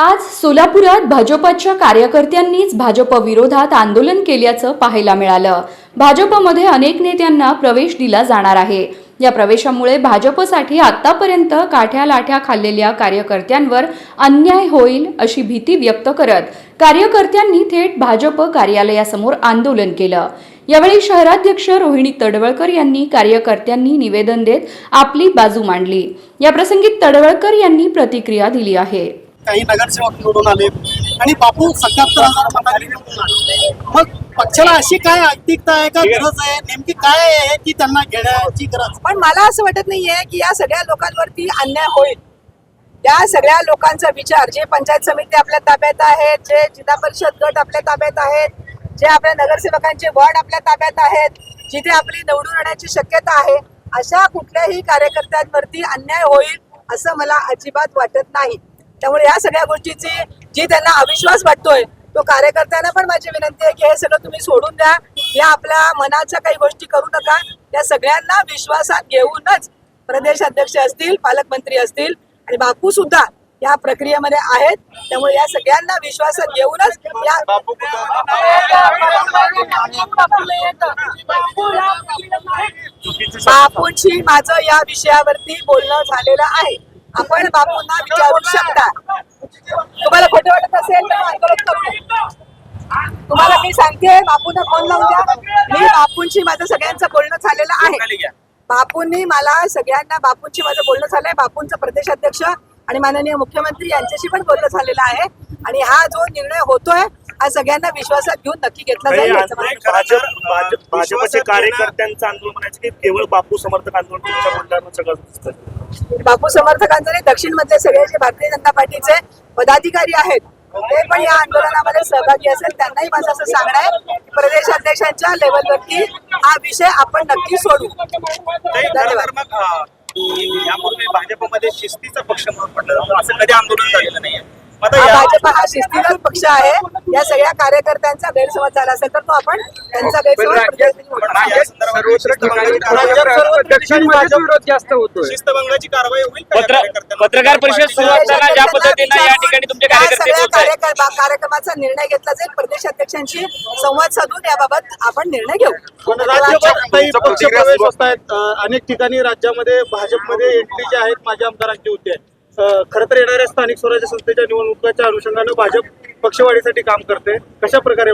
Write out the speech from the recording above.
आज सोलापुरात भाजपच्या कार्यकर्त्यांनीच भाजप विरोधात आंदोलन केल्याचं पाहायला मिळालं. भाजपमध्ये अनेक नेत्यांना प्रवेश दिला जाणार आहे. या प्रवेशामुळे भाजपसाठी आतापर्यंत काठ्या लाठ्या खाल्लेल्या कार्यकर्त्यांवर अन्याय होईल अशी भीती व्यक्त करत कार्यकर्त्यांनी थेट भाजप कार्यालयासमोर आंदोलन केलं. यावेळी शहराध्यक्ष रोहिणी तडवळकर यांनी कार्यकर्त्यांनी निवेदन देत आपली बाजू मांडली. याप्रसंगी तडवळकर यांनी प्रतिक्रिया दिली आहे. काही नगरसेवक निवडून आले. आणि बापू सत्याहत्तर हजार मतांनी निवडून आले. मग पक्षाला अशी काय ऐतिकता आहे का? गरज आहे? नेमकी काय आहे की त्यांना घेण्याची गरज? पण मला असं वाटत नाहीये की या सगळ्या लोकांवरती अन्याय होईल. त्या सगळ्या लोकांचा विचार जे पंचायत समिती आपल्या ताब्यात आहेत जे जिल्हा परिषद गट आपल्या ताब्यात आहेत जे आपल्या नगरसेवकांचे वॉर्ड आपल्या ताब्यात आहेत जिथे आपली निवडून येण्याची शक्यता आहे अशा कुठल्याही कार्यकर्त्यांवरती अन्याय होईल असं मला अजिबात वाटत नाही. त्यामुळे या सगळ्या गोष्टीची जी त्यांना अविश्वास वाटतोय तो कार्यकर्त्यांना पण माझी विनंती आहे की हे सगळं तुम्ही सोडून द्या. या आपल्या मनाच्या काही गोष्टी करू नका. या सगळ्यांना विश्वासात घेऊनच प्रदेश अध्यक्ष असतील पालकमंत्री असतील आणि बापू सुद्धा या प्रक्रियेमध्ये आहेत. त्यामुळे या सगळ्यांना विश्वासात घेऊनच या बापूंशी माझं या विषयावरती बोलणं झालेलं आहे. आपण बापूंना विचारू शकता. तुम्हाला खोटं वाटत असेल तर तुम्हाला मी सांगते बापूंना फोन लावून द्या. मी बापूंशी माझं सगळ्यांचं बोलणं झालेलं आहे. बापूंनी मला सगळ्यांना बापूंशी माझं बोलणं झालंय. बापूंचं प्रदेशाध्यक्ष आणि माननीय मुख्यमंत्री यांच्याशी पण बोलणं झालेलं आहे. आणि हा जो निर्णय होतोय हा सगळ्यांना विश्वासात घेऊन नक्की घेतला जाईल याचं मला भाजप- भाजपचे कार्यकर्त्यांचं आंदोलन म्हणायचं की केवळ बापू समर्थक आंदोलन तुमच्या सगळं दिसतं बापू समर्थकांचे नाही दक्षिण मधले सगळे जे भारतीय जनता पार्टीचे पदाधिकारी आहेत ते पण या आंदोलनामध्ये सहभागी असेल त्यांनाही माझं असं सांगणं आहे की प्रदेशाध्यक्षांच्या लेवलवरती हा विषय आपण नक्की सोडू. खरं धन्यवाद तर मग अं, यापूर्वी भाजपमध्ये शिस्तीचा पक्ष म्हणून पडलं जातं. असं कधी आंदोलन झालेलं नाहीये. भाजप हा शिस्तीचा पक्ष आहे. या सगळ्या कार्यकर्त्यांचा गैरसमज झाला असेल तर तो आपण त्यांचा गैरसमज कारवाई- होईल कार्यकर्त्यांवर? पत्रकार परिषद सुरू असताना ज्या पद्धतीनं या ठिकाणी तुमचे त्या कार्यकर्ते सगळ्या बोलत आहेत कार्यक्रम- कार्यक्रमाचा निर्णय घेतला जाईल. प्रदेशाध्यक्षांशी संवाद साधून याबाबत आपण निर्णय घेऊ. पक्ष प्रवेश होत आहेत अनेक ठिकाणी राज्यामध्ये भाजपमध्ये एंट्री जे आहेत माझ्या आमदारांची होते खर तर येणाऱ्या स्थानिक स्वराज्य संस्थेच्या निवडणुकाच्या अनुषंगानं भाजप पक्षवाढीसाठी काम करते कशा प्रकारे